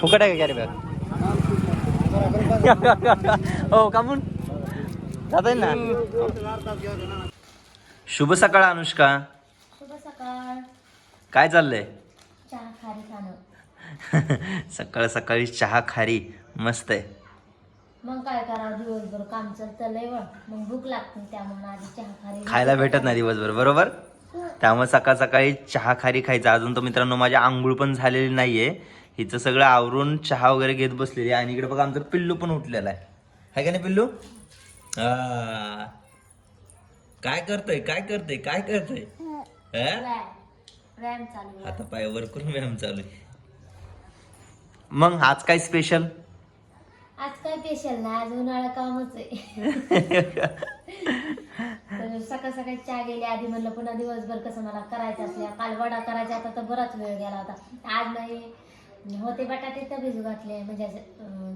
फुकट आहे का कॅरी बॅग हो का म्हणून जाता येईल ना. शुभ सकाळ अनुष्का. शुभ सकाळ. काय चाललंय? सकाळ सकाळी चहा खारी. मस्त आहे. मग काय करावं दिवसभर काम चालतं लय मग भूक लागते त्यामुळे आधी चहा खारी. खायला भेटत नाही दिवसभर बरोबर? त्यामुळे सकाळ सकाळी चहा खारी खायचं. अजून तर मित्रांनो माझी आंघोळ पण झालेली नाहीये. हिचं सगळं आवरून चहा वगैरे घेत बसलेली आहे. आणि इकडे बघा आमचं पिल्लू पण उठलेला आहे. हाय का नाही पिल्लू. काय करतोय? काय करतोय? काय करतोय? हा? आता पाय वर करून व्यायाम चालू आहे. मग आज काय स्पेशल आज काय पेशल नाही. आज उन्हाळा कामच आहे. तर सकाळ सकाळी चहा गेली आधी म्हणलं पुन्हा दिवसभर कसं मला करायचं असल्या काल वडा करायचा होता तर बराच वेळ गेला होता. आज नाही. होते बटाटे तर भिजू घातले म्हणजे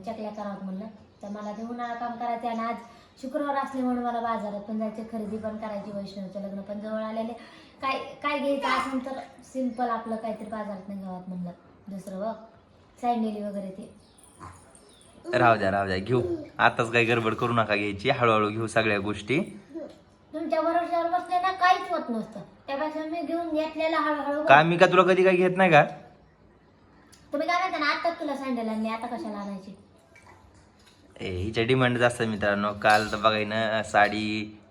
चकल्या करावं म्हणलं. तर मला ते उन्हाळा काम करायचं आणि आज शुक्रवार असले म्हणून मला बाजारात पण जायची खरेदी पण करायची वैष्णवचं लग्न पण जवळ आलेले. काय काय घ्यायचं असेल तर सिंपल आपलं काहीतरी बाजारात नाही गावात म्हणलं दुसरं व सँडेली वगैरे ते. राहू द्या राहू द्या. घेऊ. आताच काही गडबड करू नका घ्यायची. हळूहळू घेऊ सगळ्या गोष्टी. तुमच्या भरोश्यावर बसले ना काहीच होत नसतं. त्यापेक्षा मी घेऊन घेतलेला हळूहळू का मी का तुला कधी काही घेत नाही का? तुम्ही काय म्हणता ना आता तुला सँडल आणली आता कशाला आणायची? ए हिच्या डिमांड जास्त आहे मित्रांनो. काल तर बघाय ना साडी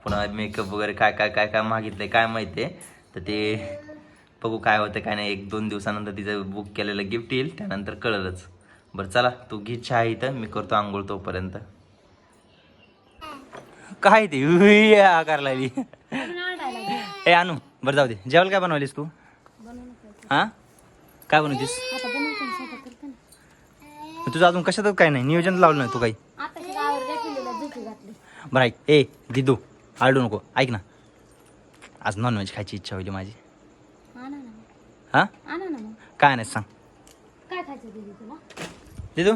पुन्हा मेकअप वगैरे काय काय काय काय मागितलंय काय माहिती आहे? तर ते बघू काय होतं काय नाही. एक दोन दिवसानंतर तिचं बुक केलेलं गिफ्ट येईल त्यानंतर कळलंच. बरं चला तू घे चहा इथं मी करतो आंघोळ तोपर्यंत. काय ते? करायला लागली. ए आणू बरं जाऊ दे. जेवायला काय बनवलीस तू? हा? काय बनवतीस? तुझं अजून कशातच काय नाही? नियोजन लावलं नाही तू काही? बरं ऐक. ए दिदू आरडू नको. ऐक ना. आज नॉनव्हेज खायची इच्छा होईल माझी. हा? काय नाही सांग. काय खायचं दीदी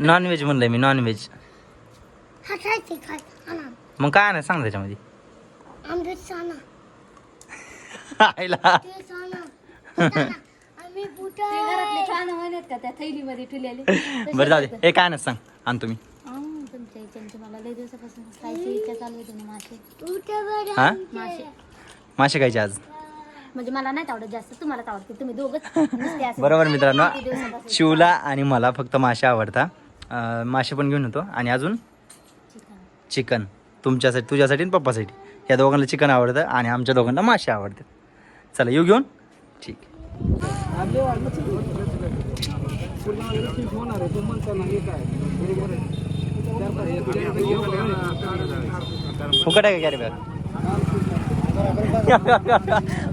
नॉनव्हेज म्हणलंय मी नॉनव्हेज मग काय नाही सांग त्याच्यामध्ये? आईला. ते घरातले छान म्हणत का त्या थैलीमध्ये ठेवलेले? बरं जाऊ दे. ए काय नाही सांग. आण तुम्ही. ना हा? मासे खायचे आज. म्हणजे मला नाही आवडत जास्त तुम्हाला आवडते तुम्ही दोघच बरोबर मित्रांनो शिवला आणि मला फक्त मासे आवडता. मासे पण घेऊन येतो. आणि अजून? चिकन. तुमच्यासाठी तुझ्यासाठी आणि पप्पासाठी. या दोघांना चिकन आवडतं आणि आमच्या दोघांना मासे आवडतात. चला येऊ घेऊन? ठीक. फुकट आहे का कॅरी बॅग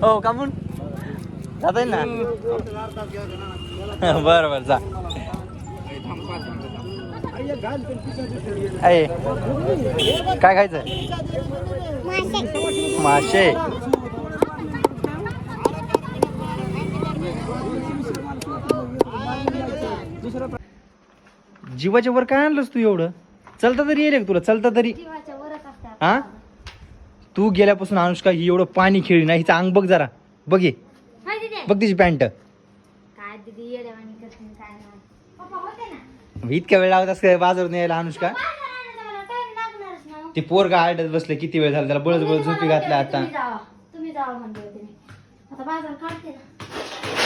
हो का म्हणून? जाता येईल ना? बरं बरं जा. आहे काय खायचं मासे. जीवाच्या वर काय आणलंस तू एवढं? चलता तरी येईल तुला चलता तरी. हा तू गेल्यापासून अनुष्का ही एवढं पाणी खेळली ना हिचं अंग बघ जरा. बघ बघ तिची पॅन्ट. काय दिदी येड्यावानी करते काय नाही. पप्पा होते ना? इतक्या वेळ लागत असं बाजारून यायला अनुष्का? काय टाइम लागणारच ना मग. ते पोर का बसले किती वेळ झाला त्याला बळच बळच झोपी घातल्या आता. तुम्ही जावा. तुम्ही जावा म्हणले होते मी. आता बाजार काढते ना.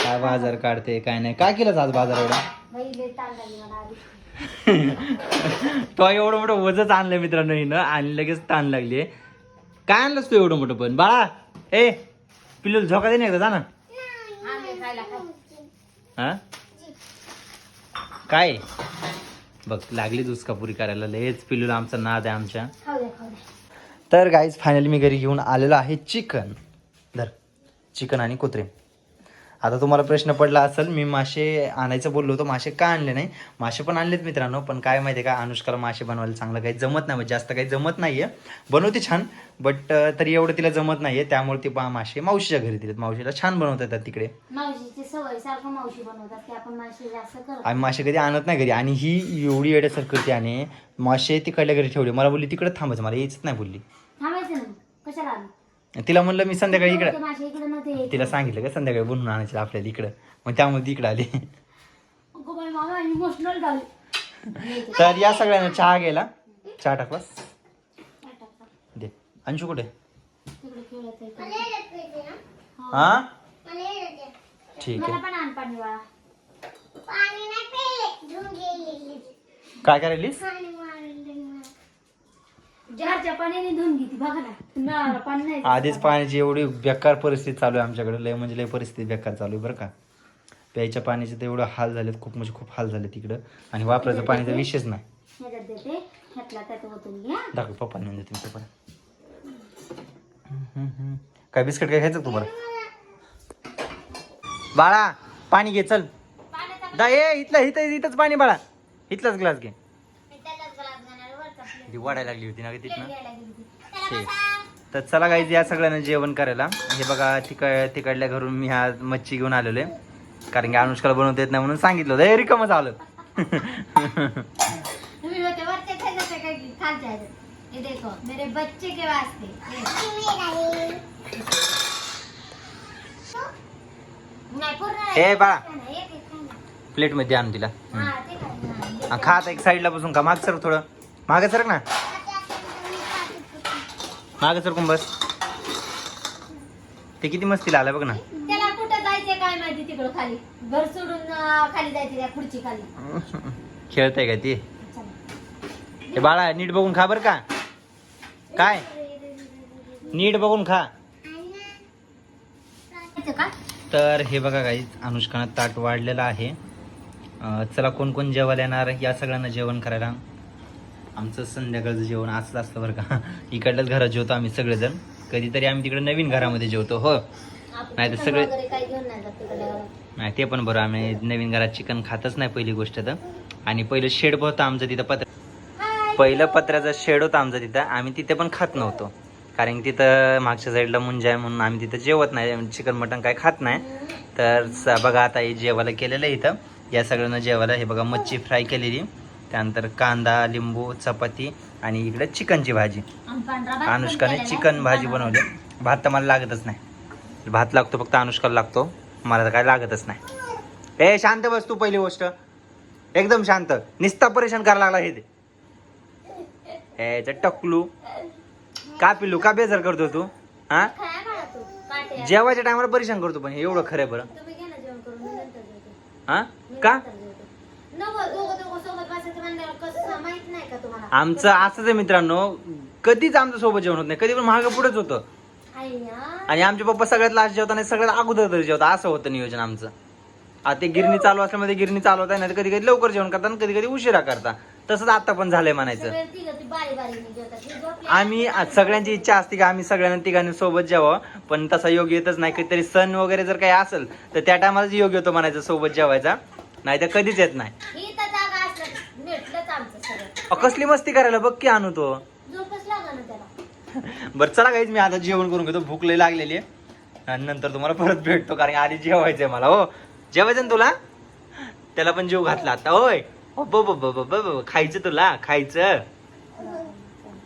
काय बाजार काढते काय नाही. काय केलं आज बाजार एवढा बाई लय ताण लागली मला आधी. तो एवढं मोठं वजच आणलं मित्रांनो हिनं आणि लगेच ताण लागली काय आणलंस तू एवढं मोठं पण. बाळा ए पिल्लू झोका दे एकदा जा ना. हा? काय? बघ लागली दुसका पुरी करायला. लयच पिल्लूला आमचा नाद आहे आमच्या. तर गाईज फायनली मी घरी घेऊन आलेलो आहे चिकन. धर. चिकन आणि कुत्रे. आता तुम्हाला प्रश्न पडला असेल मी मासे आणायचं बोललो होतो मासे का आणले नाही? मासे पण आणलेत मित्रांनो पण काय माहिती आहे का अनुष्काला मासे बनवायला चांगलं काही जमत नाही म्हणजे जास्त काही जमत नाही आहे बनवते छान बट तरी एवढं तिला जमत नाही आहे त्यामुळे ती पा मासे मावशीच्या घरी दिलेत. मावशीला छान बनवता येतात तिकडे. मावशीची सवय सारखं मावशी बनवतात की आपण मावशी जास्त करत. आम्ही मासे कधी आणत नाही घरी. आणि ही एवढी येड्यासारखं करते आणि मासे तिकडल्या घरी ठेवले. मला बोलली तिकडे थांबायचं. मला यायचंच नाही बोलली. थांबायचं ना कशाला आलं तिला म्हणलं मी संध्याकाळी इकडं. मासे इकडे नव्हते. तिला सांगितलं का संध्याकाळी बनवून आणायचं आपल्याला इकडं. मग त्यामुळे ती इकडं आली. अगो बाई मामा इमोशनल झाले. तर या सगळ्यांना चहा घ्यायला. चहा टाकलास दे. अंशू कुठे? तिकडे खेळत आहे. हा. ठीक मला आहे. पण आण पाणी वाळा काय करायलीस? जहारच्या पाण्याने धुवून घेते बघा ना. नळाला पाणी नाही आधीच पाण्याची एवढी बेकार परिस्थिती चालू आहे आमच्याकडे. लय म्हणजे लय परिस्थिती बेकार चालू आहे बरं का. प्यायच्या पाण्याचे तर एवढं हाल झालेत खूप म्हणजे खूप हाल झाले तिकडं आणि वापरायचं नाही. ह्याच्यात देते. ह्यातला त्यात ओतून घ्या. दाखव पप्पा नेऊन देते मी पप्पा काय बिस्किट काय खायचं का तुम्हाला? बाळा पाणी घे चल. दा ये इथलं इथं इथंच पाणी बाळा. इथलाच ग्लास घे. ती वाढायला लागली होती ना तिथनं. तर चला गाईज या सगळ्यांना जेवण करायला हे बघा तिकड तिकडल्या घरून मी हा मच्छी घेऊन आलेलो आहे कारण की अनुष्काला बनवता येत नाही म्हणून सांगितलं होतं "ए, रिकामच आलं. ए, बाळा. खायला. प्लेटमध्ये आणून तिला हम्म. हा, ते खाय, हा, दे. हा, खा आता एक साईडला बसून का माग सर थोडं मागे सरक ना. मागे सरकून बस. ते किती मस्तीला आलं बघ ना. त्याला कुठं जायचंय काय माहिती तिकडं खाली. घर सोडून अं, खाली जायचं त्या खुर्ची खाली. खेळतंय का ती. हे बाळा नीट बघून खा बरं का. काय? नीट बघून खा. का? तर हे बघा काही अनुष्कानं ताट वाढलेलं आहे. अं, चला कोण कोण जेवायला येणार या सगळ्यांना जेवण करायला. आमचं संध्याकाळचं जेवण असंच असतं बरं का. इकडल्याच घरात जेवतो आम्ही सगळेजण. कधीतरी आम्ही तिकडे नवीन घरामध्ये जेवतो हो. नाही तर सगळे- नाही ते पण बरं आम्ही नवीन घरात चिकन खातच नाही पहिली गोष्ट तर. आणि पहिलं शेड होतं आमचं तिथं पत्र. पहिलं पत्र्याचं शेड होतं आमचं तिथं. आम्ही तिथे पण खात नव्हतो. कारण की तिथं मागच्या साईडला मुंजा आहे म्हणून आम्ही तिथं जेवत नाही. चिकन मटन काय खात नाही. तर बघा आता हे जेवायला केलेलं आहे इथं. या सगळ्यांना जेवायला हे बघा मच्छी फ्राय केलेली. त्यानंतर कांदा लिंबू चपाती आणि इकडे चिकनची भाजी. अनुष्काने. चिकन भाजी बनवली. भात तर मला लागतच नाही. भात लागतो फक्त अनुष्काला लागतो. मला तर काय लागतच नाही. ए शांत बस तू पहिली गोष्ट. एकदम शांत. निस्ता परेशान करायला लागला हे ते. ए टकलू. का पिल्लू? का बेजार करतो तू? हा. जेवायच्या टायमाला परेशान करतो पण हे एवढं खरं बरं. हा का? म्हणल्यावर कसं माहीत नाही का तुम्हाला? आमचं असंच आहे मित्रांनो कधीच आमचं सोबत जेवण होत नाही. कधी पण महाग पुढेच होतं. आई ना आणि आमचे पप्पा सगळ्यात लास्ट जेवतात आणि सगळ्यात अगोदर तरी जेवतात. असं होतं नियोजन आमचं. आता ते गिरणी चालू असल्यामध्ये गिरणी चालवत नाही कधी कधी लवकर जेवण करतात कधी कधी उशिरा करता तसंच आता पण झालंय म्हणायचं. सगळे तिघं ती बारी बारीने जेवतात. ही झोपली आम्ही आज सगळ्यांची इच्छा असते की आम्ही सगळ्यांना तिघांनी सोबत जेवावं पण तसा योग येतच नाही. कधीतरी सण वगैरे जर काही असेल तर त्या टायमालाच योग येतो म्हणायचं सोबत जेवायचा. नाही तर कधीच येत नाही. ही तर जागा असलं भेटलंच आमचं सगळं अ, कसली मस्ती करायला बघ की आणू तो. झोपच लागा ना त्याला. बरं चला काहीच मी आता जेवण करून घेतो. भूक लई लागलेली आहे. आणि नंतर तुम्हाला परत भेटतो कारण आधी जेवायचंय मला हो. जेवायचं ना तुला? त्याला पण जेव घातला आता होय. ब, ब, ब, ब, ब, खायचं तुला खायचं.